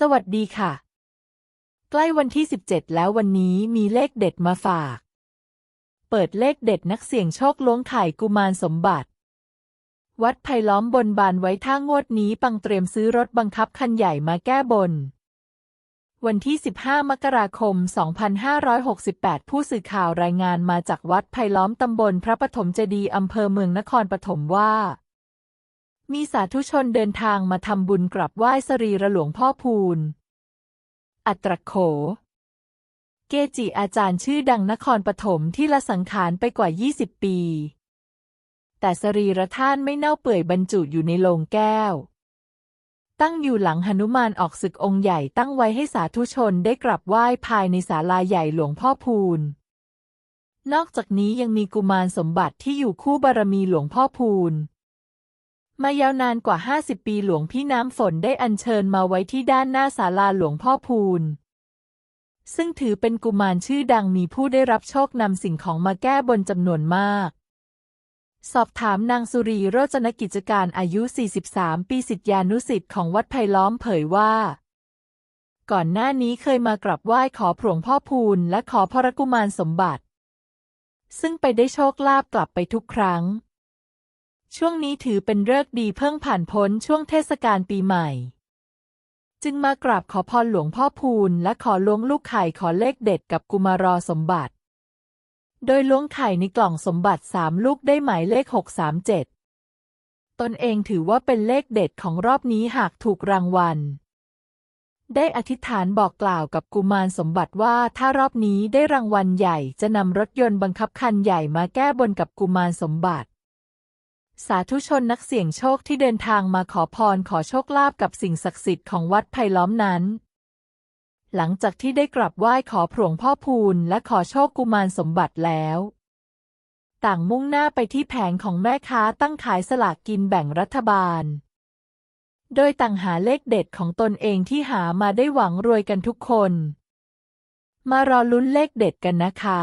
สวัสดีค่ะ ใกล้วันที่ 17 แล้ววันนี้มีเลขเด็ดมาฝาก เปิดเลขเด็ดนักเสี่ยงโชคล้วงไข่กุมารสมบัติ วัดไผ่ล้อมบนบานไว้ถ้างวดนี้ปังเตรียมซื้อรถบังคับคันใหญ่มาแก้บน วันที่ 15 มกราคม 2568 ผู้สื่อข่าวรายงานมาจากวัดไผ่ล้อมตำบลพระปฐมเจดีย์อำเภอเมืองนครปฐมว่า มีสาธุชนเดินทางมาทำบุญกราบไหว้สรีระหลวงพ่อพูน อัตรโข เกจิอาจารย์ชื่อดังนครปฐมที่ละสังขารไปกว่า 20 ปี แต่สรีระท่านไม่เน่าเปื่อยบรรจุอยู่ในโลงแก้ว ตั้งอยู่หลังหนุมานออกศึกองค์ใหญ่ตั้งไว้ให้สาธุชนได้กราบไหว้ภายในศาลาใหญ่หลวงพ่อพูน นอกจากนี้ยังมีกุมารสมบัติที่อยู่คู่บารมีหลวงพ่อพูน มายาวนานกว่า 50 ปีหลวงพี่น้ำฝนได้อัญเชิญมาไว้ที่ด้านหน้าศาลาหลวงพ่อพูน ซึ่งถือเป็นกุมารชื่อดังมีผู้ได้รับโชคนำสิ่งของมาแก้บนจำนวนมาก สอบถามนางสุรีโรจนกิจการอายุ 43 ปีสิทธิานุสิทธิ์ของวัดไผ่ล้อมเผยว่า ก่อนหน้านี้เคยมากราบไหว้ขอผลวงพ่อพูนและขอพระกุมารสมบัติ ซึ่งไปได้โชคลาภกลับไปทุกครั้ง ช่วงนี้ถือเป็นเลิกษ์ดีเพิ่งผ่านพ้นช่วงเทศกาลปีใหม่ จึงมากราบขอพรหลวงพ่อพูนและขอล้วงลูกไข่ขอเลขเด็ดกับกุมารอสมบัติ โดยล้วงไข่ในกล่องสมบัติสามลูกได้หมายเลข637ตนเองถือว่าเป็นเลขเด็ดของรอบนี้หากถูกรางวัล ได้อธิษฐานบอกกล่าวกับกุมารสมบัติว่าถ้ารอบนี้ได้รางวัลใหญ่จะนำรถยนต์บังคับคันใหญ่มาแก้บนกับกุมารสมบัติ สาธุชนนักเสี่ยงโชคที่เดินทางมาขอพรขอโชคลาภกับสิ่งศักดิ์สิทธิ์ของวัดไผ่ล้อมนั้น หลังจากที่ได้กราบไหว้ขอผลวงพ่อพูนและขอโชคกุมารสมบัติแล้ว ต่างมุ่งหน้าไปที่แผงของแม่ค้าตั้งขายสลากกินแบ่งรัฐบาล โดยต่างหาเลขเด็ดของตนเองที่หามาได้หวังรวยกันทุกคน มารอลุ้นเลขเด็ดกันนะคะ